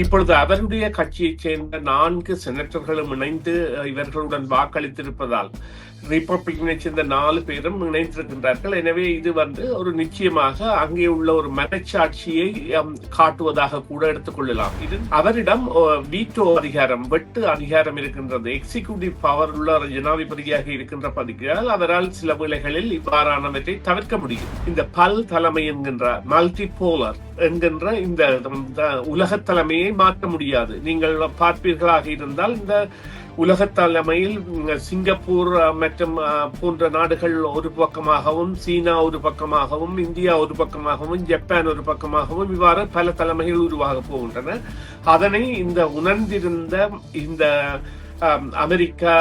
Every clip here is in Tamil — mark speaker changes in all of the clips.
Speaker 1: இப்பொழுது அவருடைய கட்சியைச் சேர்ந்த நான்கு செனட்டர்களும் இணைந்து இவர்களுடன் வாக்களித்திருப்பதால் ரிப்பப்ளிக்கனை சேர்ந்த நாலு பேரும் இணைந்திருக்கின்றார்கள். எனவே இது வந்து ஒரு நிச்சயமாக அங்கே உள்ள ஒரு மனச்சாட்சியை காட்டுவதாக கூட எடுத்துக்கொள்ளலாம் இது அவரிடம் வீட்டோ அதிகாரம் வெட்டு அதிகாரம் இருக்கின்றது. எக்ஸிக்யூட்டிவ் பவர் உள்ள ஜனாதிபதியாக இருக்கின்ற பதிக்கால் அவரால் சில வேளைகளில் இவ்வாறானவற்றை தவிர்க்க முடியும். இந்த பல் தலைமை என்கின்ற மல்டி போலர் என்கின்ற இந்த உலக தலைமையை மாற்ற முடியாது. நீங்கள் பார்ப்பீர்களாக இருந்தால் இந்த உலக தலைமையில் சிங்கப்பூர் மற்றும் போன்ற நாடுகள் ஒரு பக்கமாகவும் சீனா ஒரு பக்கமாகவும் இந்தியா ஒரு பக்கமாகவும் ஜப்பான் ஒரு பக்கமாகவும் இவ்வாறு பல தலைமைகள் உருவாக போகின்றன. அதனை இந்த உணர்ந்திருந்த இந்த Um, அமெரிக்கா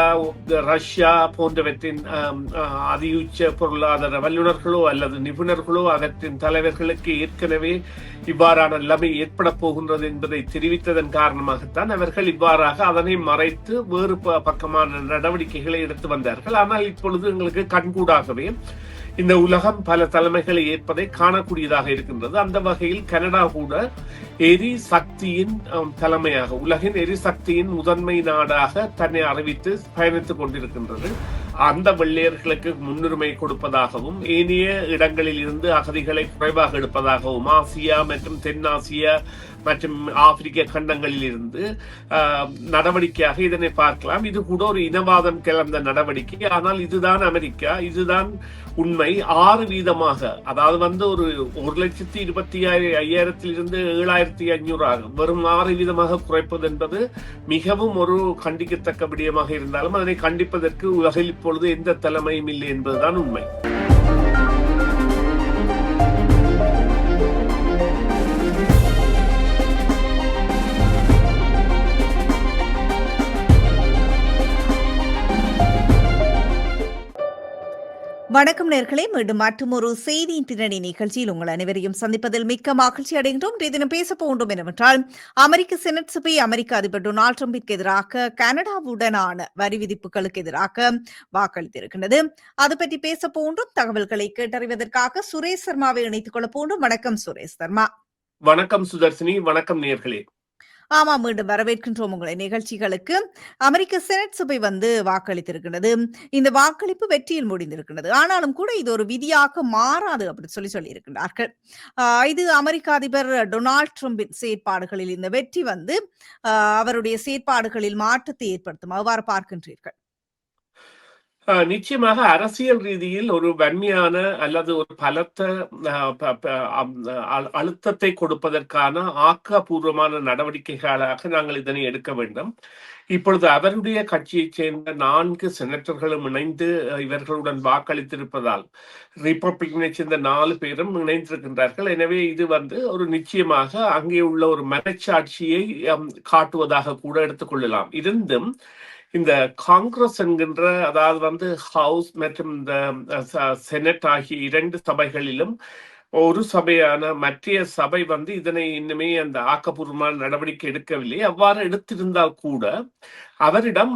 Speaker 1: ரஷ்யா போன்றவற்றின் um, அதியுச்ச பொருளாதார வல்லுநர்களோ அல்லது நிபுணர்களோ அவற்றின் தலைவர்களுக்கு ஏற்கனவே இவ்வாறான நிலைமை ஏற்பட போகின்றது என்பதை தெரிவித்ததன் காரணமாகத்தான் அவர்கள் இவ்வாறாக அதனை மறைத்து வேறு ப- பக்கமான நடவடிக்கைகளை எடுத்து வந்தார்கள். ஆனால் இப்பொழுது எங்களுக்கு கண்கூடாகவே இந்த உலகம் பல தலைமைகளை ஏற்பதை காணக்கூடியதாக இருக்கின்றது. அந்த வகையில் கனடா கூட எரிசக்தியின் தலைமையாக உலகின் எரிசக்தியின் முதன்மை நாடாக தன்னை அறிவித்து பயணித்துக் கொண்டிருக்கின்றது. அந்த வெள்ளையர்களுக்கு முன்னுரிமை கொடுப்பதாகவும் ஏனைய இடங்களில் இருந்து அகதிகளை குறைவாக எடுப்பதாகவும் ஆசியா மற்றும் தென்னாசியா மற்றும் ஆப்பிரிக்க கண்டங்களில் இருந்து நடவடிக்கையாக இதனை பார்க்கலாம். இது கூட ஒரு இனவாதம் கிளந்த நடவடிக்கை. ஆனால் இதுதான் அமெரிக்கா. இதுதான் உண்மை ஆறு வீதமாக அதாவது வந்து ஒரு ஒரு லட்சத்தி இருபத்தி ஐயாயிரத்தில் இருந்து ஏழாயிரத்தி ஐநூறு ஆகும். வெறும் ஆறு வீதமாக குறைப்பது என்பது மிகவும் ஒரு கண்டிக்கத்தக்க விடயமாக இருந்தாலும் அதனை கண்டிப்பதற்கு உலகில் இப்பொழுது எந்த தலைமையும் இல்லை என்பதுதான் உண்மை.
Speaker 2: வணக்கம் நேர்களே மீண்டும் மற்றும் ஒரு செய்தியின் பின்னணி நிகழ்ச்சியில் உங்கள் அனைவரையும் சந்திப்பதில் மிக்க மகிழ்ச்சி அடைகின்றோம். இன்றைய தினம் பேச போகின்றோம் என்னவென்றால் அமெரிக்க செனட் சபை அமெரிக்க அதிபர் டொனால்ட் ட்ரம்பிற்கு எதிராக கனடாவுடனான வரி விதிப்புகளுக்கு எதிராக வாக்களித்திருக்கின்றது. அது பற்றி பேச போன்றும் தகவல்களை கேட்டறிவதற்காக சுரேஷ் சர்மாவை இணைத்துக் கொள்ள போன்றும் வணக்கம் சுரேஷ் சர்மா.
Speaker 1: வணக்கம் சுதர்சினி. வணக்கம் நேர்களே.
Speaker 2: ஆமா மீண்டும் வரவேற்கின்றோம் உங்களை நிகழ்ச்சிகளுக்கு. அமெரிக்க செனட் சபை வந்து வாக்களித்திருக்கிறது. இந்த வாக்களிப்பு வெற்றியில் முடிந்திருக்கிறது. ஆனாலும் கூட இது ஒரு விதியாக மாறாது அப்படி சொல்லி சொல்லியிருக்கிறார்கள். இது அமெரிக்க அதிபர் டொனால்ட் ட்ரம்பின் செயற்பாடுகளில் இந்த வெற்றி வந்து அவருடைய செயற்பாடுகளில் மாற்றத்தை ஏற்படுத்தும். அவ்வாறு பார்க்கின்றீர்கள்.
Speaker 1: நிச்சயமாக அரசியல் ரீதியில் ஒரு வன்மையான அல்லது ஒரு பலத்த அழுத்தத்தை கொடுப்பதற்கான ஆக்கப்பூர்வமான நடவடிக்கைகளாக நாங்கள் இதனை எடுக்க வேண்டும். இப்பொழுது அவருடைய கட்சியைச் சேர்ந்த நான்கு செனட்டர்களும் இணைந்து இவர்களுடன் வாக்களித்திருப்பதால் ரிப்பப்ளிக்கனை சேர்ந்த நாலு பேரும் இணைந்திருக்கின்றார்கள். எனவே இது வந்து ஒரு நிச்சயமாக அங்கே உள்ள ஒரு மனச்சாட்சியை காட்டுவதாக கூட எடுத்துக்கொள்ளலாம் இருந்தும் இந்த காங்கிரஸ் என்கின்ற அதாவது வந்து ஹவுஸ் மற்றும் இந்த செனட் ஆகிய இரண்டு சபைகளிலும் ஒரு சபையான மற்றைய சபை வந்து இதனை இன்னுமே அந்த ஆக்கப்பூர்வமான நடவடிக்கை எடுக்கவில்லை. அவ்வாறு எடுத்திருந்தால் கூட அவரிடம்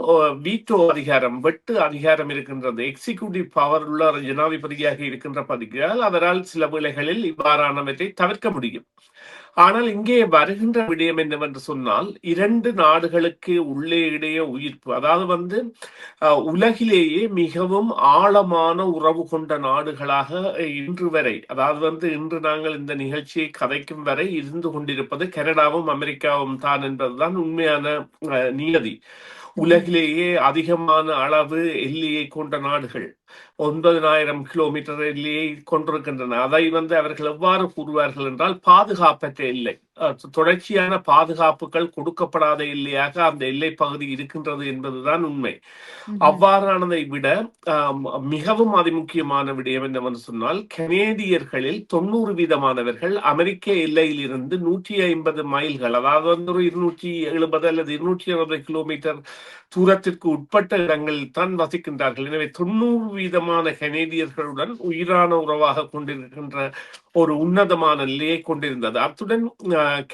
Speaker 1: வீட்டோ அதிகாரம் வெட்டு அதிகாரம் இருக்கின்றது. எக்ஸிகியூட்டிவ் பவர் உள்ள ஜனாதிபதியாக இருக்கின்ற பதிக்கால் அவரால் சில வேளைகளில் இவ்வாறானவற்றை தவிர்க்க முடியும். ஆனால் இங்கே வருகின்ற விடயம் என்னவென்று சொன்னால் இரண்டு நாடுகளுக்கு உள்ளே இடையே உயிர்ப்பு அதாவது வந்து உலகிலேயே மிகவும் ஆழமான உறவு கொண்ட நாடுகளாக இன்று வரை அதாவது வந்து இன்று நாங்கள் இந்த நிகழ்ச்சியை கதைக்கும் வரை இருந்து கொண்டிருப்பது கனடாவும் அமெரிக்காவும் தான் என்பதுதான் உண்மையான நியதி. உலகிலேயே அதிகமான அளவு எல்லையை கொண்ட நாடுகள். ஒன்பதனாயிரம் கிலோமீட்டர் எல்லையை கொண்டிருக்கின்றன. அதை வந்து அவர்கள் எவ்வாறு கூறுவார்கள் என்றால் பாதுகாப்பற்ற அஹ் தொடர்ச்சியான பாதுகாப்புகள் கொடுக்கப்படாத எல்லையாக அந்த எல்லை பகுதி இருக்கின்றது என்பதுதான் உண்மை. அவ்வாறானதை விட மிகவும் அதிமுக்கியமான விடயம் என்னவென்று சொன்னால் கனேடியர்களில் தொண்ணூறு வீதமானவர்கள் அமெரிக்க எல்லையில் இருந்து நூற்றி ஐம்பது மைல்கள் அதாவது வந்து ஒரு இருநூற்றி எழுபது அல்லது இருநூற்றி அறுபது கிலோமீட்டர் தூரத்திற்கு உட்பட்ட இடங்களில் தான் வசிக்கின்றார்கள். எனவே தொண்ணூறு வீதமான கனேடியர்களுடன் உயிரான உறவாக கொண்டிருக்கின்ற ஒரு உன்னதமான நிலையை கொண்டிருந்தது. அத்துடன்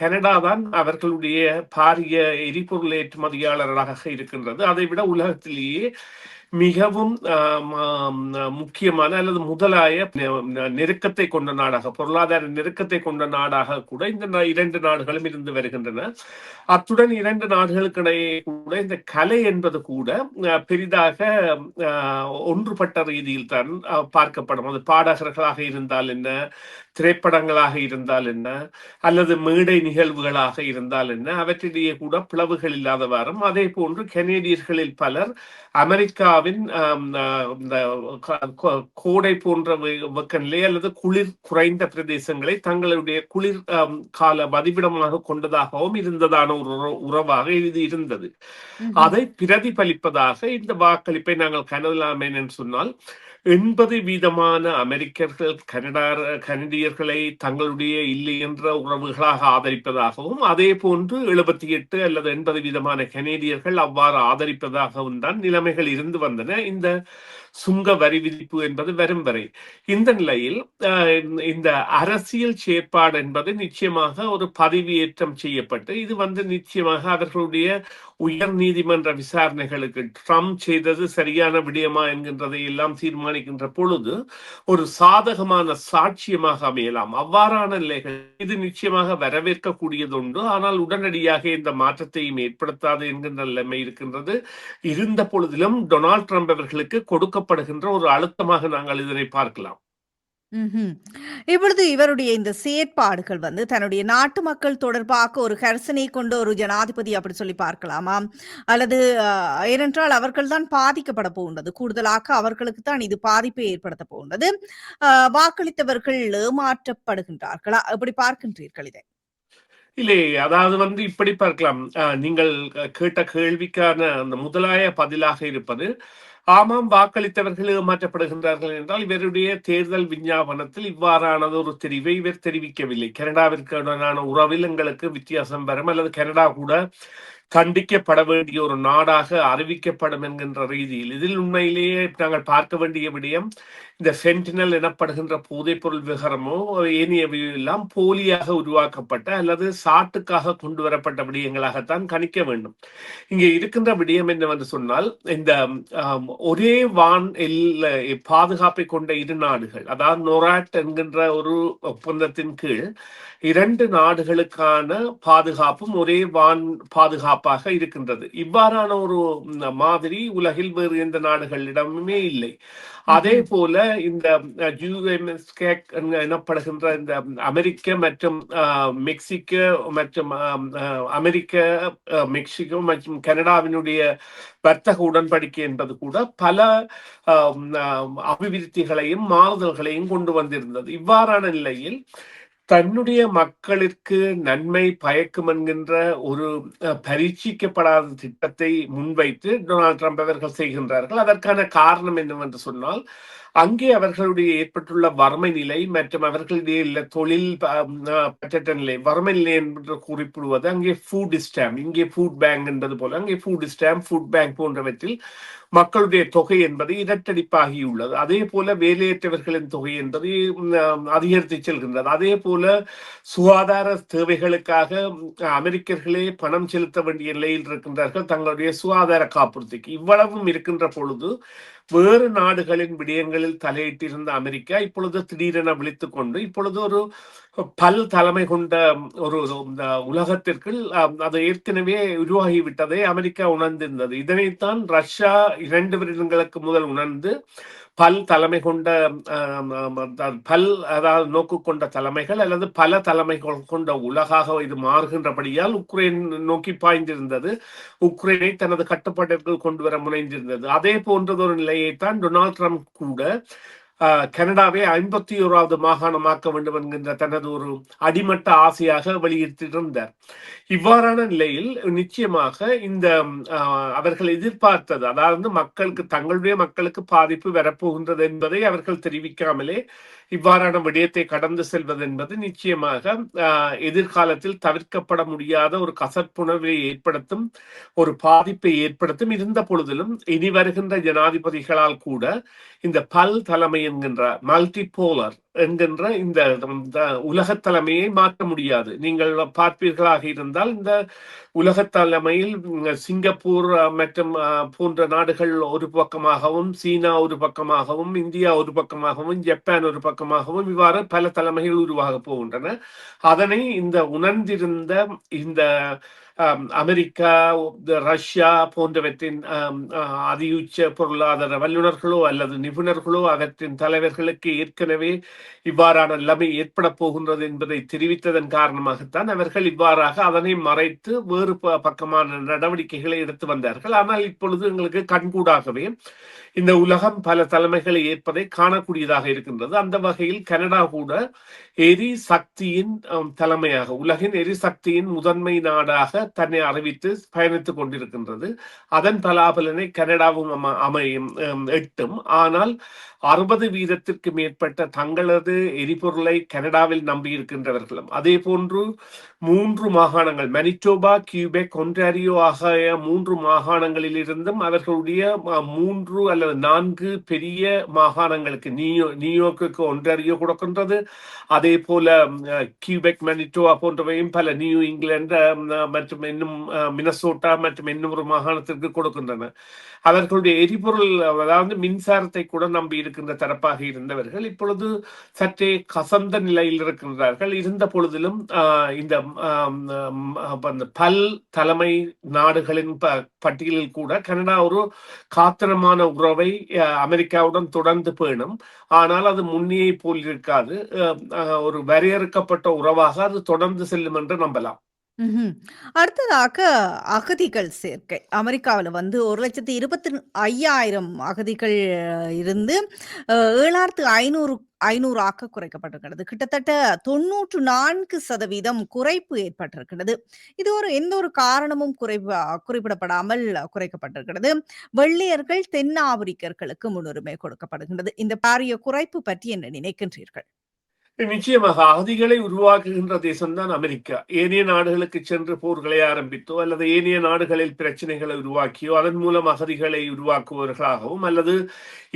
Speaker 1: கனடா தான் அவர்களுடைய பாரிய எரிபொருள் ஏற்றுமதியாளராக இருக்கின்றது. அதை விட உலகத்திலேயே மிகவும் முக்கியமான அல்லது முதலாய நெருக்கத்தை கொண்ட நாடாக பொருளாதார நெருக்கத்தை கொண்ட நாடாக கூட இந்த இரண்டு நாடுகளும் இருந்து வருகின்றன. அத்துடன் இரண்டு நாடுகளுக்கிடையே கூட இந்த கலை என்பது கூட அஹ், பெரிதாக அஹ், ஒன்றுபட்ட ரீதியில் தான் அஹ், பார்க்கப்படும். அது பாடகர்களாக இருந்தால் என்ன திரைப்படங்களாக இருந்தால் என்ன? அல்லது மேடை நிகழ்வுகளாக இருந்தால் என்ன? அவற்றிடையே கூட பிளவுகள் இல்லாதவாறும் அதே போன்று கனேடியர்களில் பலர் அமெரிக்காவின் கோடை போன்ற வெப்பநிலை அல்லது குளிர் குறைந்த பிரதேசங்களை தங்களுடைய குளிர் கால வதிவிடமாக கொண்டதாகவும் இருந்ததான ஒரு உற- உறவாக இது இருந்தது. அதை பிரதிபலிப்பதாக இந்த வாக்களிப்பை நாங்கள் கனலாம் என்று சொன்னால் எண்பது வீதமான அமெரிக்கர்கள் கனடா கனடியர்களை தங்களுடைய இல்லை என்ற உறவுகளாக ஆதரிப்பதாகவும் அதே போன்று எழுபத்தி எட்டு அல்லது எண்பது விதமான கனேடியர்கள் அவ்வாறு ஆதரிப்பதாகவும் தான் நிலைமைகள் இருந்து வந்தன. இந்த சுங்க வரி விதிப்பு என்பது வரும் வரை. இந்த நிலையில் இந்த அரசியல் செயற்பாடு என்பது நிச்சயமாக ஒரு பதவியேற்றம் செய்யப்பட்டு இது வந்து நிச்சயமாக அவர்களுடைய உயர் நீதிமன்ற விசாரணைகளுக்கு ட்ரம்ப் செய்தது சரியான விடயமா என்கின்றதை எல்லாம் தீர்மானிக்கின்ற பொழுது ஒரு சாதகமான சாட்சியமாக அமையலாம். அவ்வாறான நிலைகள் இது நிச்சயமாக வரவேற்கக்கூடியதுண்டு. ஆனால் உடனடியாக இந்த மாற்றத்தையும் ஏற்படுத்தாது என்கின்ற நிலைமை இருக்கின்றது. இருந்த பொழுதிலும் டொனால்ட் ட்ரம்ப் அவர்களுக்கு கொடுக்கப்படுகின்ற ஒரு அழுத்தமாக நாங்கள் இதனை பார்க்கலாம்.
Speaker 2: இப்பொழுது இவருடைய இந்த செயற்பாடுகள் வந்து தன்னுடைய நாட்டு மக்கள் தொடர்பாக ஒரு கரிசனை கொண்ட ஒரு ஜனாதிபதி அப்படி சொல்லி பார்க்கலாமா? அல்லது ஏனென்றால் அவர்கள் தான் பாதிக்கப்பட போகின்றது. கூடுதலாக அவர்களுக்கு தான் இது பாதிப்பை ஏற்படுத்த போகின்றது. வாக்களித்தவர்கள் ஏமாற்றப்படுகின்றார்களா? எப்படி பார்க்கின்றீர்கள் இதை?
Speaker 1: இல்லை அதாவது வந்து இப்படி பார்க்கலாம். நீங்கள் கேட்ட கேள்விக்கான அந்த முதலாய பதிலாக இருப்பது ஆமாம் வாக்களித்தவர்கள் ஏமாற்றப்படுகின்றார்கள் என்றால் இவருடைய தேர்தல் விஞ்ஞாபனத்தில் இவ்வாறானது ஒரு தெரிவை இவர் தெரிவிக்கவில்லை. கனடாவிற்குடனான உறவில் எங்களுக்கு வித்தியாசம் வரும். அல்லது கனடா கூட கண்டிக்கப்பட வேண்டிய ஒரு நாடாக அறிவிக்கப்படும் என்கின்ற ரீதியில். இதில் உண்மையிலேயே நாங்கள் பார்க்க வேண்டிய விடயம் இந்த சென்டினல் எனப்படுகின்ற போதைப்பொருள் விவகாரமோ ஏனையவை எல்லாம் போலியாக உருவாக்கப்பட்ட அல்லது சாட்டுக்காக கொண்டு வரப்பட்ட விடயங்களாகத்தான் கணிக்க வேண்டும். இங்கே இருக்கின்ற விடயம் என்னவென்று சொன்னால் இந்த ஒரே வான் எல்ல பாதுகாப்பை கொண்ட இரு நாடுகள் அதாவது நொராட் என்கின்ற ஒரு ஒப்பந்தத்தின் கீழ் இரண்டு நாடுகளுக்கான பாதுகாப்பும் ஒரே வான் பாதுகாப்பு பாதுகாப்பாக இருக்கின்றது. இவ்வாறான ஒரு மாதிரி உலகில் வேறு எந்த நாடுகளிடமுமே இல்லை. அதே போல இந்த எனப்படுகின்ற இந்த அமெரிக்க மற்றும் மெக்சிகோ மற்றும் அமெரிக்க மெக்சிகோ மற்றும் கனடாவினுடைய வர்த்தக உடன்படிக்கை என்பது கூட பல அபிவிருத்திகளையும் மாறுதல்களையும் கொண்டு வந்திருந்தது. இவ்வாறான நிலையில் தன்னுடைய மக்களுக்கு நன்மை பயக்கும் என்கின்ற ஒரு பரீட்சிக்கப்படாத திட்டத்தை முன்வைத்து டொனால்ட் ட்ரம்ப் அவர்கள் செய்கின்றார்கள். அதற்கான காரணம் என்னவென்று சொன்னால் அங்கே அவர்களுடைய ஏற்பட்டுள்ள வறுமை நிலை மற்றும் அவர்களுடைய உள்ள தொழில் பற்றற்ற நிலை வறுமை நிலை என்று குறிப்பிடுவது அங்கே ஃபுட் ஸ்டாம்ப் இங்கே ஃபுட் பேங்க் என்பது போல அங்கே ஃபுட் ஸ்டாம்ப் ஃபுட் பேங்க் போன்றவற்றில் மக்களுடைய தொகை என்பது இரட்டடிப்பாகியுள்ளது. அதே போல வேலையற்றவர்களின் தொகை என்பது அதிகரித்து செல்கின்றது. அதே போல சுகாதார தேவைகளுக்காக அமெரிக்கர்களே பணம் செலுத்த வேண்டிய நிலையில் இருக்கின்றார்கள் தங்களுடைய சுகாதார காப்புறுதிக்கு. இவ்வளவும் இருக்கின்ற பொழுது வேறு நாடுகளின் விடயங்களில் தலையிட்டிருந்த அமெரிக்கா இப்பொழுது திடீரென விழித்து கொண்டு இப்பொழுது ஒரு பல் தலைமை கொண்ட ஒரு இந்த உலகத்திற்குள் அது ஏற்கனவே உருவாகிவிட்டதை அமெரிக்கா உணர்ந்திருந்தது. இதனைத்தான் ரஷ்யா இரண்டு வருடங்களுக்கு முதல் உணர்ந்து பல் தலைமை கொண்ட பல் அதாவது நோக்கு கொண்ட தலைமைகள் அல்லது பல தலைமைகள் கொண்ட உலகாக இது மாறுகின்றபடியால் உக்ரைன் நோக்கி பாய்ந்திருந்தது. உக்ரைனை தனது கட்டுப்பாட்டிற்குள் கொண்டு வர முனைந்திருந்தது. அதே போன்றதொரு நிலையைத்தான் டொனால்ட் ட்ரம்ப் கூட கனடாவை ஐம்பத்தி ஓராவது மாகாணமாக்க வேண்டும் என்கின்ற தனது ஒரு அடிமட்ட ஆசையாக வெளியிட்டிருந்தார். இவ்வாறான நிலையில் நிச்சயமாக இந்த அவர்கள் எதிர்பார்த்தது அதாவது மக்களுக்கு தங்களுடைய மக்களுக்கு பாதிப்பு வரப்போகின்றது என்பதை அவர்கள் தெரிவிக்காமலே இவ்வாறான விடயத்தை கடந்து செல்வது என்பது நிச்சயமாக எதிர்காலத்தில் தவிர்க்கப்பட முடியாத ஒரு கசப்புணர்வை ஏற்படுத்தும் ஒரு பாதிப்பை ஏற்படுத்தும் இருந்த பொழுதிலும் இனி வருகின்ற ஜனாதிபதிகளால் கூட இந்த பல் தலைமை என்கின்ற மல்டிபோலர் என்கின்ற இந்த உலக உலகத் தலைமையை மாற்ற முடியாது. நீங்கள் பார்ப்பீர்களாக இருந்தால் இந்த உலகத் தலைமையில் சிங்கப்பூர் மற்றும் அஹ், போன்ற நாடுகள் ஒரு பக்கமாகவும் சீனா ஒரு பக்கமாகவும் இந்தியா ஒரு பக்கமாகவும் ஜப்பான் ஒரு பக்கமாகவும் இவ்வாறு பல தலைமைகள் உருவாக போகின்றன. அதனை இந்த உணர்ந்திருந்த இந்த Um, அமெரிக்கா ரஷ்யா போன்றவற்றின் um, uh, அதியுச்ச பொருளாதார வல்லுநர்களோ அல்லது நிபுணர்களோ அவற்றின் தலைவர்களுக்கு ஏற்கனவே இவ்வாறான நிலைமை ஏற்பட போகின்றது என்பதை தெரிவித்ததன் காரணமாகத்தான் அவர்கள் இவ்வாறாக அதனை மறைத்து வேறு பக்கமான நடவடிக்கைகளை எடுத்து வந்தார்கள். ஆனால் இப்பொழுது எங்களுக்கு கண்கூடாகவே இந்த உலகம் பல தலைமைகளை ஏற்பதை காணக்கூடியதாக இருக்கின்றது. அந்த வகையில் கனடா கூட எரிசக்தியின் தலைமையாக உலகின் எரிசக்தியின் முதன்மை நாடாக தன்னை அறிவித்து பயணித்துக் கொண்டிருக்கின்றது. அதன் பலாபலனை கனடாவும் அம- அமையும் எட்டும். ஆனால் அறுபது வீதத்திற்கு மேற்பட்ட தங்களது எரிபொருளை கனடாவில் நம்பியிருக்கின்றவர்களும் அதே போன்று மூன்று மாகாணங்கள் மனிட்டோபா கியூபெக் ஒன்டாரியோ ஆகிய மூன்று மாகாணங்களில் இருந்தும் அவர்களுடைய மூன்று அல்லது நான்கு பெரிய மாகாணங்களுக்கு நியூ நியூயார்க்குக்கு ஒன்டாரியோ கொடுக்கின்றது. அதே போல கியூபெக் மனிட்டோவா போன்றவையும் பல நியூ இங்கிலாந்து மற்றும் இன்னும் மினசோட்டா மற்றும் இன்னும் ஒரு மாகாணத்திற்கு கொடுக்கின்றன. அவர்களுடைய எரிபொருள் அதாவது மின்சாரத்தை கூட நம்பி இருக்கின்ற தரப்பாக இருந்தவர்கள் இப்பொழுது சற்றே கசந்த நிலையில் இருக்கின்றார்கள். இருந்த பொழுதிலும் ஆஹ், இந்த அந்த பல் தலைமை நாடுகளின் ப- பட்டியலில் கூட கனடா ஒரு காத்திரமான உறவை அஹ், அமெரிக்காவுடன் தொடர்ந்து பேணும். ஆனால் அது முன்னியை போல் இருக்காது. அஹ், அஹ், ஒரு வரையறுக்கப்பட்ட உறவாக அது தொடர்ந்து செல்லும் என்று நம்பலாம்.
Speaker 2: ம்ஹும். அடுத்ததாக அகதிகள் சேர்க்கை. அமெரிக்காவில் வந்து ஒரு லட்சத்தி இருபத்தி ஐயாயிரம் அகதிகள் இருந்து ஏழாயிரத்து ஐநூறு ஐநூறாக குறைக்கப்பட்டிருக்கிறது. கிட்டத்தட்ட தொன்னூற்று நான்கு சதவீதம் குறைப்பு ஏற்பட்டிருக்கிறது. இது ஒரு எந்த ஒரு காரணமும் குறைவு குறிப்பிடப்படாமல் குறைக்கப்பட்டிருக்கிறது. வெள்ளையர்கள் தென்னாப்பிரிக்கர்களுக்கு முன்னுரிமை கொடுக்கப்படுகின்றது. இந்த பாரிய குறைப்பு பற்றி என்ன நினைக்கின்றீர்கள்?
Speaker 1: நிச்சயமாக அகதிகளை உருவாக்குகின்ற தேசம்தான் அமெரிக்கா. ஏனைய நாடுகளுக்கு சென்று போர்களை ஆரம்பித்தோ அல்லது ஏனைய நாடுகளில் பிரச்சனைகளை உருவாக்கியோ அதன் மூலம் அகதிகளை உருவாக்குபவர்களாகவும் அல்லது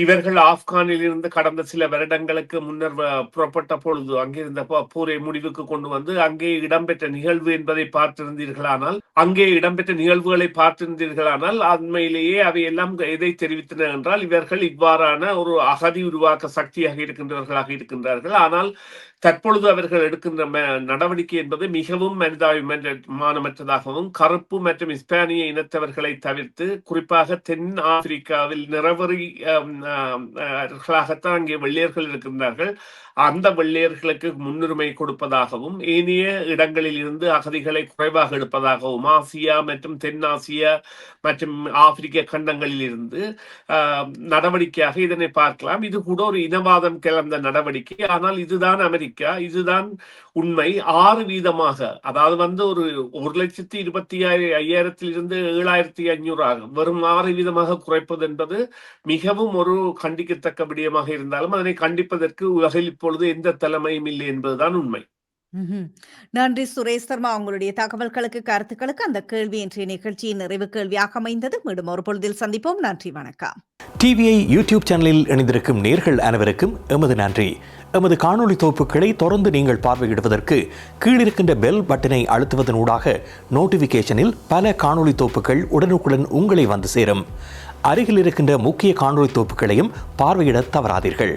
Speaker 1: இவர்கள் ஆப்கானில் இருந்து கடந்த சில வருடங்களுக்கு முன்னர் புறப்பட்ட பொழுது அங்கிருந்த போரை முடிவுக்கு கொண்டு வந்து அங்கே இடம்பெற்ற நிகழ்வு என்பதை பார்த்திருந்தீர்களானால் அங்கே இடம்பெற்ற நிகழ்வுகளை பார்த்திருந்தீர்களானால் உண்மையிலேயே அவையெல்லாம் எதை தெரிவித்தன என்றால் இவர்கள் இவ்வாறான ஒரு அகதி உருவாக்க சக்தியாக இருக்கின்றவர்களாக இருக்கின்றார்கள். ஆனால் தற்பொழுது அவர்கள் எடுக்கின்ற நடவடிக்கை என்பது மிகவும் மனிதாபிமானமற்றதாகவும் கருப்பு மற்றும் இஸ்பானிய இனத்தவர்களை தவிர்த்து குறிப்பாக தென் ஆப்பிரிக்காவில் நிறவரி அங்கே வெள்ளையர்கள் இருக்கின்றார்கள். அந்த வெள்ளையர்களுக்கு முன்னுரிமை கொடுப்பதாகவும் ஏனைய இடங்களில் இருந்து அகதிகளை குறைவாக எடுப்பதாகவும் ஆசியா மற்றும் தென்னாசியா மற்றும் ஆப்பிரிக்க கண்டங்களில் இருந்து நடவடிக்கையாக இதனை பார்க்கலாம். இது கூட ஒரு இனவாதம் கிளர்ந்த நடவடிக்கை. ஆனால் இதுதான் அமெரிக்கா இதுதான் உண்மை. ஆறு வீதமாக அதாவது வந்து ஒரு ஒரு லட்சத்தி இருபத்தி ஐ- ஐயாயிரத்தில் இருந்து ஏழாயிரத்தி ஐநூறு ஆகும். வெறும் ஆறு வீதமாக குறைப்பது என்பது மிகவும் ஒரு கண்டிக்கத்தக்க விடயமாக இருந்தாலும் அதனை கண்டிப்பதற்கு உலகில் இப்பொழுது எந்த தலைமையும் இல்லை என்பதுதான் உண்மை.
Speaker 2: நன்றி சுரேஷ் சர்மா. உங்களுடைய தகவல்களுக்கு கருத்துக்களுக்கு அந்த கேள்வி இன்றைய நிகழ்ச்சியின் நிறைவு கேள்வியாக அமைந்தது. மீண்டும் ஒரு பொழுதில் சந்திப்போம். நன்றி வணக்கம்.
Speaker 3: டிவிஐ யூடியூப் சேனலில் இணைந்திருக்கும் நேர்கள் அனைவருக்கும் எமது நன்றி. எமது காணொலி தொகுப்புகளை தொடர்ந்து நீங்கள் பார்வையிடுவதற்கு கீழிருக்கின்ற பெல் பட்டனை அழுத்துவதனூடாக நோட்டிஃபிகேஷனில் பல காணொலி தொகுப்புகள் உடனுக்குடன் உங்களை வந்து சேரும். அருகில் இருக்கின்ற முக்கிய காணொலி தொகுப்புகளையும் பார்வையிட தவறாதீர்கள்.